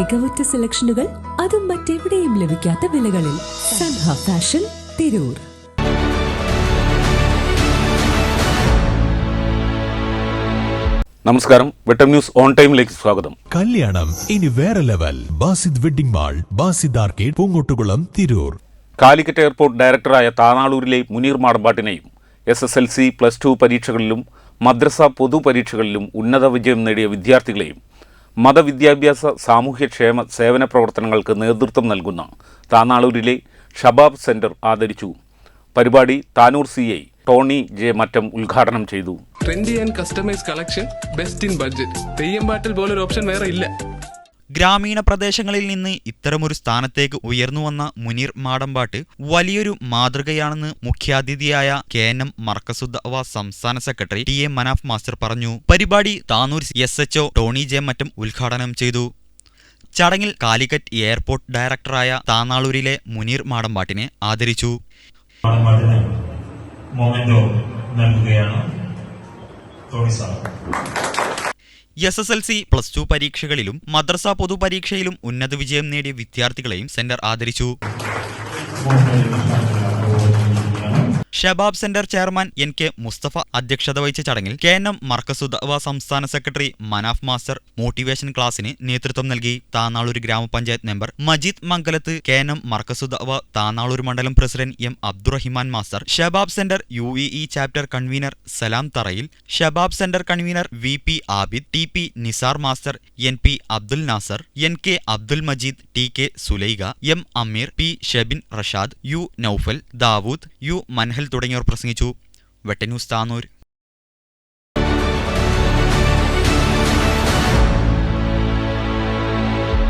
മികവുറ്റ സെലക്ഷനുകൾ അതും മറ്റെവിടെയും ലഭിക്കാത്ത വിലകളിൽ സൻഹ ഫാഷൻ തിരൂർ. നമസ്കാരം. വെട്ടം ന്യൂസ് ഓൺ ടൈമിലേക്ക് സ്വാഗതം. കല്യാണം ഇനി വേറെ level. Basid wedding mall Basid arcade Poongottukulam Tirur. Calicut airport ഡയറക്ടറായ താനാളൂരിലെ Muneer മാടമ്പാട്ടിനെയും S S L C plus two പരീക്ഷകളിലും മദ്രസ പൊതുപരീക്ഷകളിലും ഉന്നത വിജയം നേടിയ വിദ്യാർത്ഥികളെയും മതവിദ്യാഭ്യാസ സാമൂഹ്യക്ഷേമ സേവന പ്രവർത്തനങ്ങൾക്ക് നേതൃത്വം നൽകുന്ന താനാളൂരിലെ ഷബാബ് സെന്റർ ആദരിച്ചു. പരിപാടി Tanur C I Tony J Mattam ഉദ്ഘാടനം ചെയ്തു. Trendy and customise collection best in budget Theyyam പാട്ടിൽ പോലൊരു ഓപ്ഷൻ വേറെ ഇല്ല. ഗ്രാമീണ പ്രദേശങ്ങളിൽ നിന്ന് ഇത്തരമൊരു സ്ഥാനത്തേക്ക് ഉയർന്നു വന്ന മുനീർ മാടമ്പാട്ട് വലിയൊരു മാതൃകയാണെന്ന് മുഖ്യാതിഥിയായ കെ എൻ എം മർക്കസുദ്ദവ സംസ്ഥാന secretary T A Manaf master പറഞ്ഞു. പരിപാടി Tanur S H O Tony J മറ്റും ഉദ്ഘാടനം ചെയ്തു. ചടങ്ങിൽ കാലിക്കറ്റ് എയർപോർട്ട് ഡയറക്ടറായ താനാളൂരിലെ മുനീർ മാടമ്പാട്ടിനെ ആദരിച്ചു. നൽകുകയാണ് Tony sir. S S L C plus two പരീക്ഷകളിലും മദ്രസ പൊതുപരീക്ഷയിലും ഉന്നത വിജയം നേടിയ വിദ്യാർത്ഥികളെയും സെന്റർ ആദരിച്ചു. Shabab centre chairman N K Mustafa അധ്യക്ഷത വഹിച്ച ചടങ്ങിൽ കെ എൻ എം മർക്കസുദവ സംസ്ഥാന സെക്രട്ടറി മനാഫ് മാസ്റ്റർ മോട്ടിവേഷൻ ക്ലാസിന് നേതൃത്വം നൽകി. താനാളൂർ ഗ്രാമപഞ്ചായത്ത് member Majeed Mangalath K N M Markazuddawa Tanalur മണ്ഡലം president M Abdurahiman master Shabab centre U E chapter convener Salam Tharayil Shabab centre convener V P Abid T P Nisar master N P Abdul Nasar N K Abdul Majeed T K Sulaikha M Ameer P Shebin Rashad U Noufal Dawood U Manhal തുടങ്ങിയവർ പ്രസംഗിച്ചു. വെട്ടന്യൂസ് താനൂർ